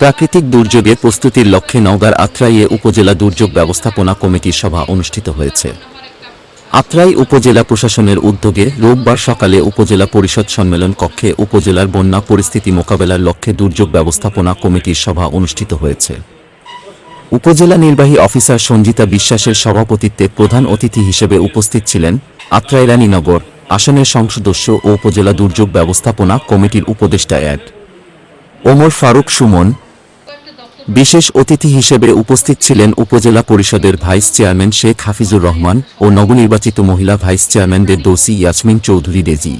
প্রাকৃতিক দুর্যোগের প্রস্তুতির লক্ষ্যে নওগাঁর আত্রাইয়ে উপজেলা দুর্যোগ ব্যবস্থাপনা কমিটির সভা অনুষ্ঠিত হয়েছে। আত্রাই উপজেলা প্রশাসনের উদ্যোগে রোববার সকালে উপজেলা পরিষদ সম্মেলন কক্ষে উপজেলার বন্যা পরিস্থিতি মোকাবেলার লক্ষ্যে দুর্যোগ ব্যবস্থাপনা কমিটির সভা অনুষ্ঠিত হয়েছে। উপজেলা নির্বাহী অফিসার সঞ্জিতা বিশ্বাসের সভাপতিত্বে প্রধান অতিথি হিসেবে উপস্থিত ছিলেন আত্রাই রানীনগর আসনের সংসদস্য ও উপজেলা দুর্যোগ ব্যবস্থাপনা কমিটির উপদেষ্টা অ্যাড। ওমর ফারুক সুমন বিশেষ অতিথি হিসেবে উপস্থিত ছিলেন উপজেলা পরিষদের ভাইস চেয়ারম্যান শেখ হাফিজুর রহমান ও নবনির্বাচিত মহিলা ভাইস চেয়ারম্যানদের দোসি ইয়াসমিন চৌধুরী রেজি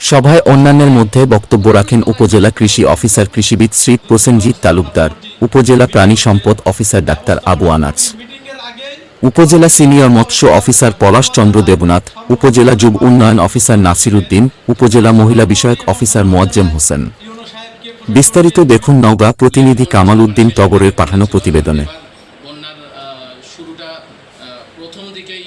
সভায় অন্যান্যের মধ্যে বক্তব্য রাখেন উপজেলা কৃষি অফিসার কৃষিবিদ শ্রী প্রসেনজিৎ তালুকদার, উপজেলা প্রাণী সম্পদ অফিসার ডাক্তার আবু আনাজ। উপজেলা সিনিয়র মৎস্য অফিসার পলাশ চন্দ্র দেবনাথ, উপজেলা যুব উন্নয়ন অফিসার নাসির উদ্দিন উপজেলা মহিলা বিষয়ক অফিসার মোয়াজ্জেম হোসেন। বিস্তারিত দেখুন নওগাঁ প্রতিনিধি কামাল উদ্দিন টগরের পাঠানো প্রতিবেদনে। বন্যার শুরুটা প্রথম দিকেই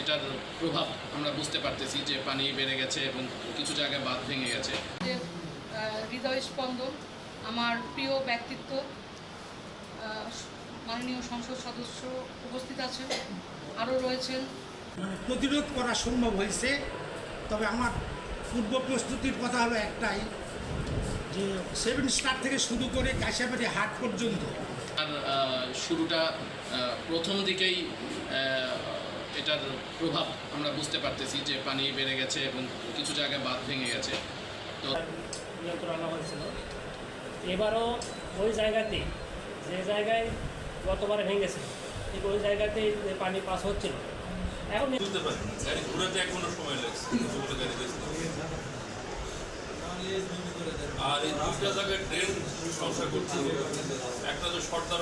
এটার প্রভাব আমরা বুঝতে পারতেছি যে পানি বেড়ে গেছে এবং কিছু জায়গায় বাঁধ ভেঙে গেছে। যে হৃদয় স্পন্দন আমার প্রিয় ব্যক্তিত্ব মাননীয় সংসদ সদস্য উপস্থিত আছেন আরও রয়েছেন। প্রতিরোধ করা সম্ভব হয়েছে তবে আমার পূর্ব প্রস্তুতির কথা হলো একটাই যে সেভেন স্টার থেকে শুরু করে কাশিয়াবাড়ি হাট পর্যন্ত। আর শুরুটা প্রথম দিকেই এটার প্রভাব আমরা বুঝতে পারতেছি যে পানি বেড়ে গেছে এবং কিছু জায়গায় বাঁধ ভেঙে গেছে। তো নিয়ন্ত্রণ আনা হয়েছিল। এবারও ওই জায়গাতে যে জায়গায় গতবার ভেঙেছে ঠিক ওই জায়গাতেই যে পানি পাস হচ্ছিল। এখন বুঝতে পারি গাড়ি ঘুরাতে এখনও সময় লাগছে। আর এই দুইটা জায়গায় ট্রেন সমস্যা করছে। একটা তো সর্দার।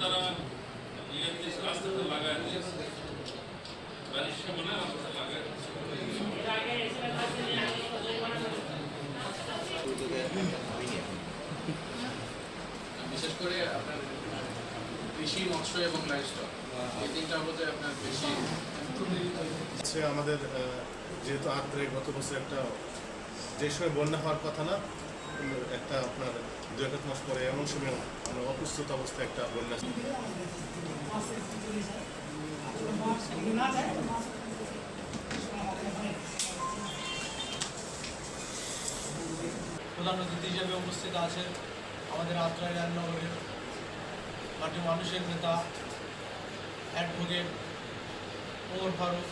তারা আস্তে লাগায় সামনে আস্তে আস্তে লাগায় বিশেষ করে আপনার কৃষি মৎস্য এবং লাইভস্টক। এই তিনটা বোধহয় আপনার বেশি হচ্ছে আমাদের যেহেতু আত্রে গত বছর একটা যে সময় বন্যা হওয়ার কথা না একটা আপনার দু এক মাস পরে এমন সময় আমরা অপ্রস্তুত অবস্থায় একটা বন্যা প্রধান অতিথি হিসেবে উপস্থিত আছেন আমাদের আত্রাই রান্নাঘরের মাটি মানুষের নেতা অ্যাডভোকেট ওমর ফারুক